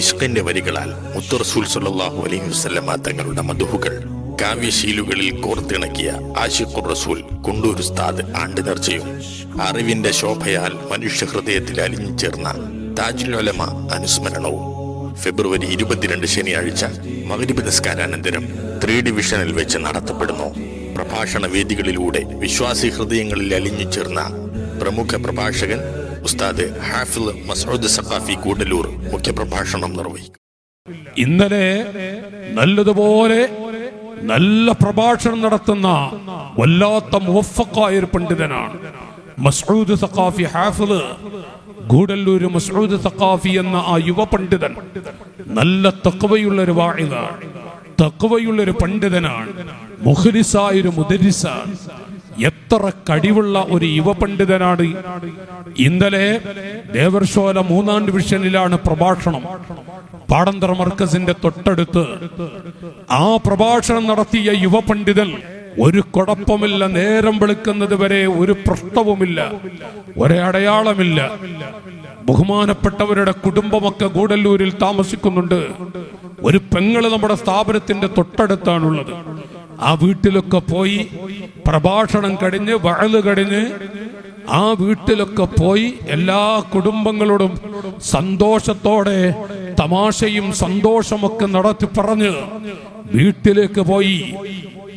ഇഷ്കിന്റെ വരികളാൽ മുത്തു റസൂൽ സല്ലല്ലാഹു അലൈഹി വസല്ലമ തങ്ങളുടെ മധുഹുകൾ. കാവ്യശീലുകളിൽ കോർത്തിണക്കിയ ആഷിഖുർ റസൂൽ കുണ്ടൂർ ഉസ്താദ് ആണ്ട് നേർച്ചയും അറിവിന്റെ ശോഭയാൽ മനുഷ്യ ഹൃദയത്തിൽ അലിഞ്ഞു ചേർന്ന താജുൽ ഉലമ അനുസ്മരണവും ഫെബ്രുവരി ഇരുപത്തിരണ്ട് ശനിയാഴ്ച മകരിബ് നിസ്കാരാനന്തരം ത്രീ ഡിവിഷനിൽ വെച്ച് നടത്തപ്പെടുന്നു. പ്രഭാഷണ വേദികളിലൂടെ വിശ്വാസി ഹൃദയങ്ങളിൽ അലിഞ്ഞു ചേർന്ന പ്രമുഖ പ്രഭാഷകൻ ഉസ്താദ് ഹാഫിൽ മസൂദ് സഖാഫി കൂടലൂർ മുഖ്യപ്രഭാഷണം നിർവഹിക്കും. ഇന്നലെ നല്ലതുപോലെ നല്ല പ്രഭാഷണം നടത്തുന്ന വല്ലാത്ത മുവഫക്കായ ഒരു പണ്ഡിതനാണ്. മസൂദ് സഖാഫി ഹാഫിൽ ഗൂഢല്ലൂര് മസൂദ് സഖാഫി എന്ന ആ യുവ പണ്ഡിതൻ നല്ല തക്കവയുള്ള ഒരു വാഴിതാണ് തക്കവയുള്ള ഒരു പണ്ഡിതനാണ് മുഖരിസായ ഒരു മുദരിസാണ്. എത്ര കഴിവുള്ള ഒരു യുവപണ്ഡിതനാണ്. ഇന്നലെ ദേവർശോല മൂന്നാം ഡിവിഷനിലാണ് പ്രഭാഷണം. പാടന്തർ മർക്കസിന്റെ തൊട്ടടുത്ത് ആ പ്രഭാഷണം നടത്തിയ യുവപണ്ഡിതൻ ഒരു കുഴപ്പമില്ല നേരം വെളുക്കുന്നത് വരെ ഒരു പ്രശ്നവുമില്ല ഒരടയാളമില്ല ബഹുമാനപ്പെട്ടവരുടെ കുടുംബമൊക്കെ ഗൂഡല്ലൂരിൽ താമസിക്കുന്നുണ്ട്. ഒരു പെങ്ങൾ നമ്മുടെ സ്ഥാപനത്തിന്റെ തൊട്ടടുത്താണുള്ളത്. ആ വീട്ടിലൊക്കെ പോയി പ്രഭാഷണം കഴിഞ്ഞ് വഴൽ കഴിഞ്ഞ് ആ വീട്ടിലൊക്കെ പോയി എല്ലാ കുടുംബങ്ങളോടും സന്തോഷത്തോടെ തമാശയും സന്തോഷമൊക്കെ നടത്തി പറഞ്ഞ് വീട്ടിലേക്ക് പോയി.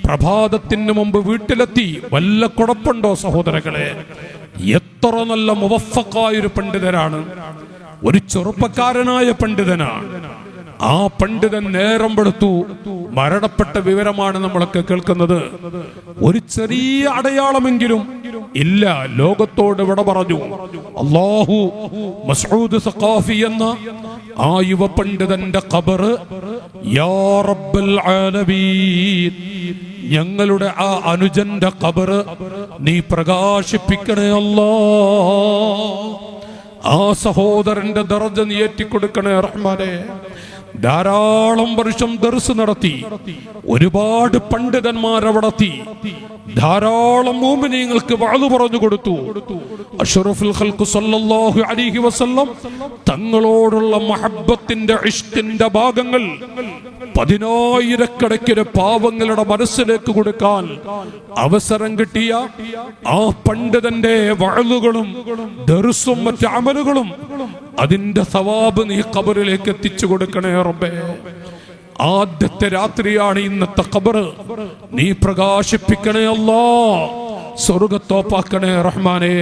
പ്രഭാതത്തിന് മുമ്പ് വീട്ടിലെത്തി. വല്ല കുഴപ്പമുണ്ടോ സഹോദരങ്ങളെ? എത്ര നല്ല മുവഫക്കായൊരു പണ്ഡിതനാണ്. ഒരു ചെറുപ്പക്കാരനായ പണ്ഡിതനാണ്. ആ പണ്ഡിതൻ നേരം പെടുത്തു മരണപ്പെട്ട വിവരമാണ് നമ്മളൊക്കെ കേൾക്കുന്നത്. ഒരു ചെറിയ അടയാളമെങ്കിലും ഇല്ല. ലോകത്തോട് വിട പറഞ്ഞു. അള്ളാഹു മസൂദ് സഖാഫി എന്ന ആ യുവ പണ്ഡിതന്റെ ഖബറ് ഞങ്ങളുടെ ആ അനുജന്റെ ഖബറ് നീ പ്രകാശിപ്പിക്കണേ അല്ലാ. ആ സഹോദരന്റെ ദർജ നീ ഏറ്റിക്കൊടുക്കണേ റഹ്മാനെ. ധാരാളം വർഷം ദർസ് നടത്തി. ഒരുപാട് പണ്ഡിതന്മാർ അവിടെ ധാരാളം മൂമിനിയങ്ങൾക്ക് വാളു പറഞ്ഞു കൊടുത്തു. അഷറഫുൽ സല്ലല്ലാഹു അലൈഹി വസല്ലം തങ്ങളോടുള്ള മഹബത്തിന്റെ ഇഷ്ടിന്റെ ഭാഗങ്ങൾ പതിനായിരക്കണക്കിന് പാവങ്ങളുടെ മനസ്സിലേക്ക് കൊടുക്കാൻ അവസരം കിട്ടിയ ആ പണ്ഡിതന്റെ വഴലുകളും ദർസും മറ്റ് അമലുകളും അതിന്റെ സവാബ് നീ കബറിലേക്ക് എത്തിച്ചു കൊടുക്കണേ റബ്ബേ. ആദ്യത്തെ രാത്രിയാണ് ഇന്നത്തെ കബർ നീ പ്രകാശിപ്പിക്കണേ അല്ലാ സ്വർഗത്തോപ്പാക്കണേ റഹ്മാനേ.